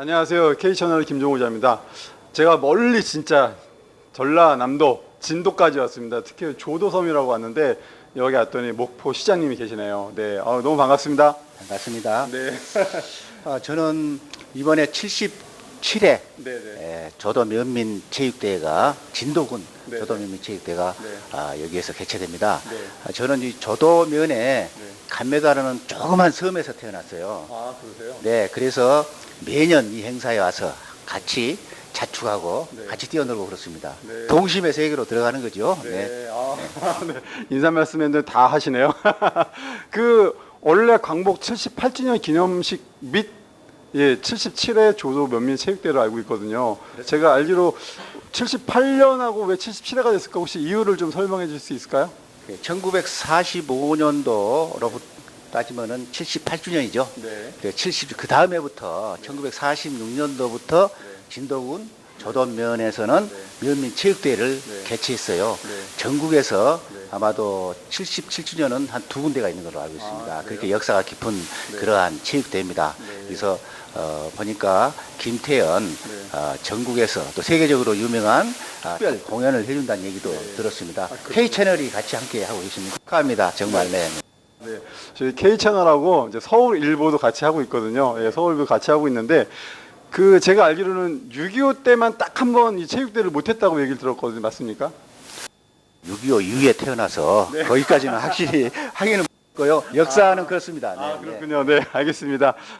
안녕하세요. K채널 김종호자입니다. 제가 멀리 진짜 전라남도 진도까지 왔습니다. 특히 조도섬이라고 왔는데 여기 왔더니 목포 시장님이 계시네요. 네, 어, 너무 반갑습니다. 반갑습니다. 네, 어, 저는 이번에 77회 네, 네. 조도 면민 체육대회가 진도군 네, 조도 네. 면민 체육대회가 네. 아, 여기에서 개최됩니다. 네. 아, 저는 이 조도면에 네. 간메다라는 조그만 섬에서 태어났어요. 아, 그러세요? 네, 그래서 매년 이 행사에 와서 같이 자축하고 네. 같이 뛰어놀고 그렇습니다. 네. 동심의 세계로 들어가는 거죠. 네. 네. 아, 네. 인사 말씀했는데 다 하시네요. 그 원래 광복 78주년 기념식 및 예, 77회 조도 면민 체육대회로 알고 있거든요. 제가 알기로 78년하고 왜 77회가 됐을까 혹시 이유를 좀 설명해 줄 수 있을까요? 1945년도로 따지면은 78주년이죠. 네. 그 70, 그 다음에부터 1946년도부터 진도군 조도면에서는 면민 체육대회를 네. 개최했어요. 네. 전국에서 네. 아마도 77주년은 한 두 군데가 있는 걸로 알고 있습니다. 아? 그렇게 역사가 깊은 네. 그러한 체육대회입니다. 네. 그래서 어, 보니까 김태현 네. 어, 전국에서 또 세계적으로 유명한 아, 특별 공연을 해준다는 얘기도 네. 들었습니다. 그렇군요. K 채널이 같이 함께 하고 계십니다. 축하합니다. 정말 네. 네, 저희 K 채널하고 이제 서울 일보도 같이 하고 있거든요. 예, 서울도 같이 하고 있는데 그 제가 알기로는 6.25 때만 딱 한 번 이 체육대를 못했다고 얘기를 들었거든요. 맞습니까? 6.25 이후에 태어나서 네. 거기까지는 확실히 하기는 없고요. 역사는 그렇습니다. 네, 아 네. 그렇군요. 네, 알겠습니다.